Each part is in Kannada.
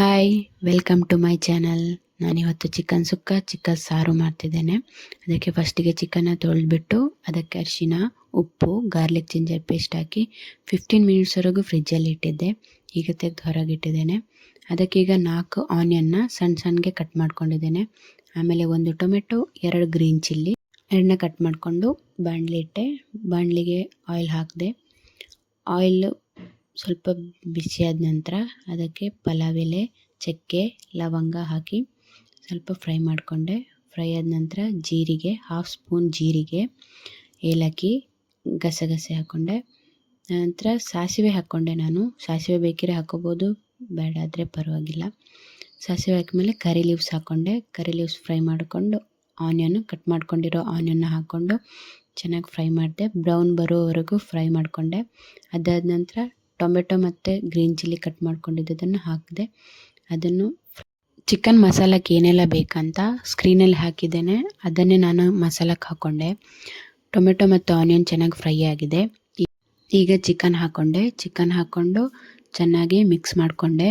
Hi welcome to my channel ನಾನಿವತ್ತು ಚಿಕನ್ ಸುಕ್ಕ, ಚಿಕನ್ ಸಾರು ಮಾಡ್ತಿದ್ದೇನೆ. ಅದಕ್ಕೆ ಫಸ್ಟಿಗೆ ಚಿಕನ್ನ ತೊಳೆದ್ಬಿಟ್ಟು, ಅದಕ್ಕೆ ಅರಿಶಿನ, ಉಪ್ಪು ಗಾರ್ಲಿಕ್ ಜಿಂಜರ್ ಪೇಸ್ಟ್ ಹಾಕಿ ಫಿಫ್ಟೀನ್ ಮಿನಿಟ್ಸ್ವರೆಗೂ ಫ್ರಿಜ್ಜಲ್ಲಿ ಇಟ್ಟಿದ್ದೆ. ಈಗ ತೆಗೆದು ಹೊರಗೆ ಇಟ್ಟಿದ್ದೇನೆ. ಅದಕ್ಕೀಗ ನಾಲ್ಕು ಆನಿಯನ್ನ ಸಣ್ಣ ಸಣ್ಣಗೆ ಕಟ್ ಮಾಡ್ಕೊಂಡಿದ್ದೇನೆ. ಆಮೇಲೆ ಒಂದು ಟೊಮೆಟೊ, ಎರಡು ಗ್ರೀನ್ ಚಿಲ್ಲಿ ಎರಡನ್ನ ಕಟ್ ಮಾಡಿಕೊಂಡು ಬಾಣಲಿ ಇಟ್ಟೆ ಬಾಣಲಿಗೆ ಆಯಿಲ್ ಹಾಕಿದೆ. ಆಯಿಲ್ ಸ್ವಲ್ಪ ಬಿಸಿಯಾದ ನಂತರ ಅದಕ್ಕೆ ಪಲಾವ್ ಎಲೆ, ಚಕ್ಕೆ, ಲವಂಗ ಹಾಕಿ ಸ್ವಲ್ಪ ಫ್ರೈ ಮಾಡಿಕೊಂಡೆ. ಫ್ರೈ ಆದ ನಂತರ ಜೀರಿಗೆ ಹಾಫ್ ಸ್ಪೂನ್ ಜೀರಿಗೆ, ಏಲಕ್ಕಿ ಗಸಗಸೆ ಹಾಕ್ಕೊಂಡೆ ನಂತರ ಸಾಸಿವೆ ಹಾಕ್ಕೊಂಡೆ ನಾನು. ಸಾಸಿವೆ ಬೇಕಿದ್ರೆ ಹಾಕ್ಕೋಬೋದು ಬೇಡ ಆದರೆ ಪರವಾಗಿಲ್ಲ. ಸಾಸಿವೆ ಹಾಕಿದ್ಮೇಲೆ ಕರಿ ಲೀವ್ಸ್ ಹಾಕ್ಕೊಂಡೆ ಕರಿ ಲೀವ್ಸ್ ಫ್ರೈ ಮಾಡಿಕೊಂಡು ಆನಿಯನ್ನು ಕಟ್ ಮಾಡ್ಕೊಂಡಿರೋ ಆನಿಯನ್ನ ಹಾಕ್ಕೊಂಡು ಚೆನ್ನಾಗಿ ಫ್ರೈ ಮಾಡಿದೆ. ಬ್ರೌನ್ ಬರೋವರೆಗೂ ಫ್ರೈ ಮಾಡಿಕೊಂಡೆ. ಅದಾದ ನಂತರ ಟೊಮೆಟೊ ಮತ್ತು ಗ್ರೀನ್ ಚಿಲ್ಲಿ ಕಟ್ ಮಾಡ್ಕೊಂಡಿದ್ದನ್ನು ಹಾಕಿದೆ. ಅದನ್ನು ಚಿಕನ್ ಮಸಾಲಕ್ಕೆ ಏನೆಲ್ಲ ಬೇಕಂತ ಸ್ಕ್ರೀನಲ್ಲಿ ಹಾಕಿದ್ದೇನೆ. ಅದನ್ನೇ ನಾನು ಮಸಾಲಕ್ಕೆ ಹಾಕ್ಕೊಂಡೆ ಟೊಮೆಟೊ ಮತ್ತು ಆನಿಯನ್ ಚೆನ್ನಾಗಿ ಫ್ರೈ ಆಗಿದೆ. ಈಗ ಚಿಕನ್ ಹಾಕ್ಕೊಂಡೆ ಚಿಕನ್ ಹಾಕ್ಕೊಂಡು ಚೆನ್ನಾಗಿ ಮಿಕ್ಸ್ ಮಾಡಿಕೊಂಡೆ.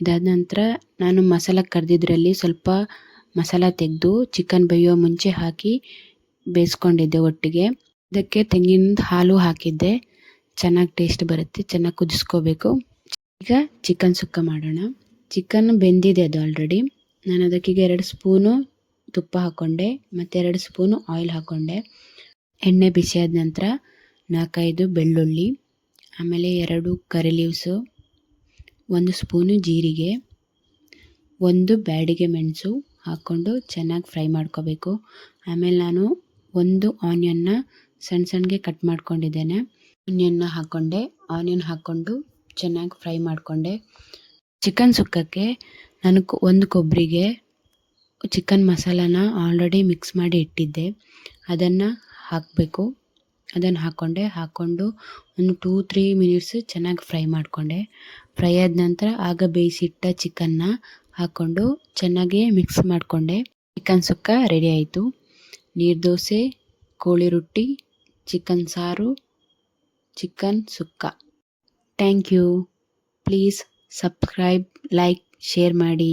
ಇದಾದ ನಂತರ ನಾನು ಮಸಾಲ ಕರೆದಿದ್ರಲ್ಲಿ ಸ್ವಲ್ಪ ಮಸಾಲ ತೆಗೆದು ಚಿಕನ್ ಬೇಯೋ ಮುಂಚೆ ಹಾಕಿ ಬೇಯಿಸ್ಕೊಂಡಿದ್ದೆ ಒಟ್ಟಿಗೆ. ಇದಕ್ಕೆ ತೆಂಗಿನ ಹಾಲು ಹಾಕಿದ್ದೆ. ಚೆನ್ನಾಗಿ ಟೇಸ್ಟ್ ಬರುತ್ತೆ, ಚೆನ್ನಾಗಿ ಕುದಿಸ್ಕೋಬೇಕು. ಈಗ ಚಿಕನ್ ಸುಕ್ಕ ಮಾಡೋಣ. ಚಿಕನ್ ಬೆಂದಿದೆ ಅದು ಆಲ್ರೆಡಿ ನಾನು ಅದಕ್ಕೀಗ ಎರಡು ಸ್ಪೂನು ತುಪ್ಪ ಹಾಕ್ಕೊಂಡೆ ಮತ್ತು ಎರಡು ಸ್ಪೂನು ಆಯಿಲ್ ಹಾಕ್ಕೊಂಡೆ ಎಣ್ಣೆ ಬಿಸಿಯಾದ ನಂತರ ನಾಲ್ಕೈದು ಬೆಳ್ಳುಳ್ಳಿ, ಆಮೇಲೆ ಎರಡು ಕರಿ ಲೀವ್ಸು ಒಂದು ಸ್ಪೂನು ಜೀರಿಗೆ, ಒಂದು ಬ್ಯಾಡಿಗೆ ಮೆಣಸು ಹಾಕ್ಕೊಂಡು ಚೆನ್ನಾಗಿ ಫ್ರೈ ಮಾಡ್ಕೋಬೇಕು. ಆಮೇಲೆ ನಾನು ಒಂದು ಆನಿಯನ್ನ ಸಣ್ಣ ಸಣ್ಣಗೆ ಕಟ್ ಮಾಡ್ಕೊಂಡಿದ್ದೇನೆ. ಆನಿಯನ್ನ ಹಾಕ್ಕೊಂಡೆ ಆನಿಯನ್ ಹಾಕ್ಕೊಂಡು ಚೆನ್ನಾಗಿ ಫ್ರೈ ಮಾಡಿಕೊಂಡೆ. ಚಿಕನ್ ಸುಕ್ಕಕ್ಕೆ ನಾನು ಒಂದು ಕೊಬ್ಬರಿಗೆ ಚಿಕನ್ ಮಸಾಲಾನ ಆಲ್ರೆಡಿ ಮಿಕ್ಸ್ ಮಾಡಿ ಇಟ್ಟಿದ್ದೆ. ಅದನ್ನು ಹಾಕಬೇಕು. ಅದನ್ನು ಹಾಕ್ಕೊಂಡೆ ಹಾಕ್ಕೊಂಡು ಒಂದು ಟೂ ತ್ರೀ ಮಿನಿಟ್ಸ್ ಚೆನ್ನಾಗಿ ಫ್ರೈ ಮಾಡಿಕೊಂಡೆ. ಫ್ರೈ ಆದ ನಂತರ ಆಗ ಬೇಯಿಸಿಟ್ಟ ಚಿಕನ್ನ ಹಾಕ್ಕೊಂಡು ಚೆನ್ನಾಗಿ ಮಿಕ್ಸ್ ಮಾಡಿಕೊಂಡೆ. ಚಿಕನ್ ಸುಕ್ಕ ರೆಡಿ ಆಯಿತು. ನೀರು ದೋಸೆ, ಕೋಳಿ ರೊಟ್ಟಿ ಚಿಕನ್ ಸಾರು chicken sukka. Thank you. Please subscribe like share ಮಾಡಿ.